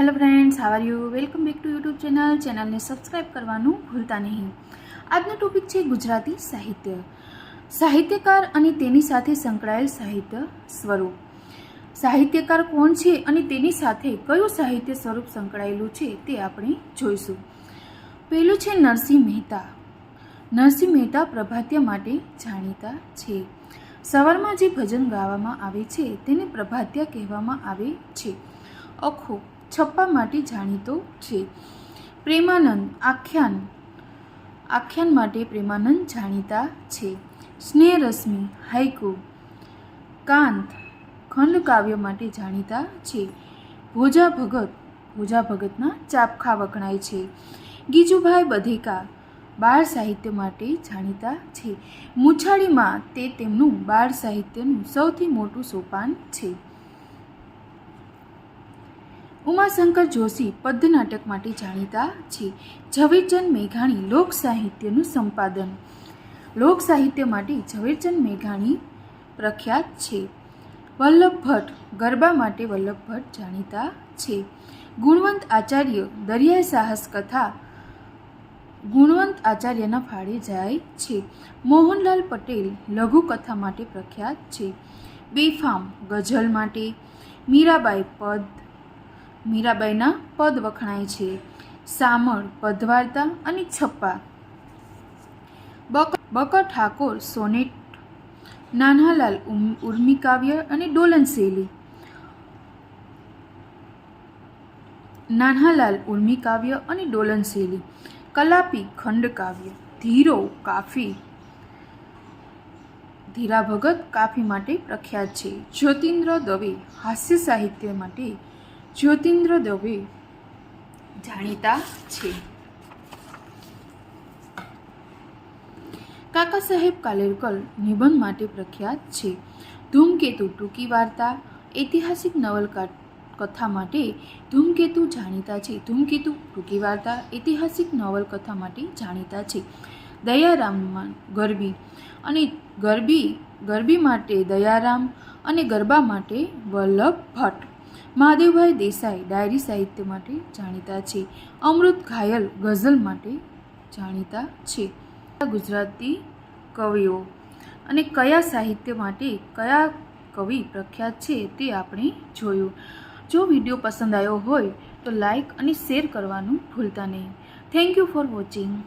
Hello friends how are you welcome back to YouTube channel ચેનલને subscribe કરવાનું ભૂલતા નહીં. આજનો ટોપિક છે ગુજરાતી સાહિત્ય. સાહિત્યકાર અને તેની સાથે સંકળાયેલ સાહિત્ય સ્વરૂપ. સાહિત્યકાર કોણ છે અને તેની સાથે કયું સાહિત્ય સ્વરૂપ સંકળાયેલું છે તે આપણે જોઈશું. પહેલું છે નરસિંહ મહેતા. નરસિંહ મહેતા પ્રભાત્ય માટે જાણીતા છે. સવારમાં જે ભજન ગાવામાં આવે છે તેને પ્રભાત્ય કહેવામાં આવે છે. અખો છપ્પા માટે જાણીતો છે. પ્રેમાનંદ આખ્યાન. આખ્યાન માટે પ્રેમાનંદ જાણીતા છે. સ્નેહરશ્મિ હાઈકુ કાંત ખંડકાવ્ય માટે જાણીતા છે. ભોજા ભગત. ભોજા ભગતના ચાપખા વખણાય છે. ગીજુભાઈ બધેકા બાળ સાહિત્ય માટે જાણીતા છે. મૂછાળીમાં તે તેમનું બાળ સાહિત્યનું સૌથી મોટું સોપાન છે. ઉમાશંકર જોશી પદ્ય નાટક માટે જાણીતા છે. ઝવેરચંદ મેઘાણી લોક સાહિત્યનું સંપાદન. લોક સાહિત્ય માટે ઝવેરચંદ મેઘાણી પ્રખ્યાત છે. વલ્લભ ભટ્ટ ગરબા માટે વલ્લભ ભટ્ટ જાણીતા છે. ગુણવંત આચાર્ય દરિયાઈ સાહસ કથા ગુણવંત આચાર્યના ફાળે જાય છે. મોહનલાલ પટેલ લઘુકથા માટે પ્રખ્યાત છે. બેફામ ગઝલ માટે મીરાબાઈ પદ મીરાબાઈના પદ વખણાય છે. સામળ પદવાર્તા અને છપ્પા. બક, બકર ઠાકોર, સોનેટ, નાન્હાલાલ ઉમ- ઉર્મી કાવ્ય અને ડોલન શૈલી નાનાલાલ ઉર્મી કાવ્ય અને ડોલન શૈલી કલાપી, ખંડ કાવ્ય. ધીરો કાફી. ધીરા ભગત કાફી માટે પ્રખ્યાત છે. જ્યોતિન્દ્ર દવે હાસ્ય સાહિત્ય માટે જ્યોતિન્દ્ર દવે જાણીતા છે. કાકા સાહેબ કાલેરકર નિબંધ માટે પ્રખ્યાત છે. ધૂમકેતુ ટૂંકી વાર્તા, ઐતિહાસિક નવલકા કથા માટે ધૂમકેતુ જાણીતા છે. ધૂમકેતુ ટૂંકી વાર્તા, ઐતિહાસિક નવલકથા માટે જાણીતા છે. દયારામમાં ગરબી અને ગરબી ગરબી માટે દયારામ અને ગરબા માટે વલ્લભ ભટ્ટ. મહાદેવભાઈ દેસાઈ ડાયરી સાહિત્ય માટે જાણીતા છે. અમૃત ઘાયલ ગઝલ માટે જાણીતા છે. ગુજરાતી કવિઓ અને કયા સાહિત્ય માટે કયા કવિ પ્રખ્યાત છે તે આપણે જોયું. જો વીડિયો પસંદ આવ્યો હોય તો લાઈક અને શેર કરવાનું ભૂલતા નહીં. Thank you for watching.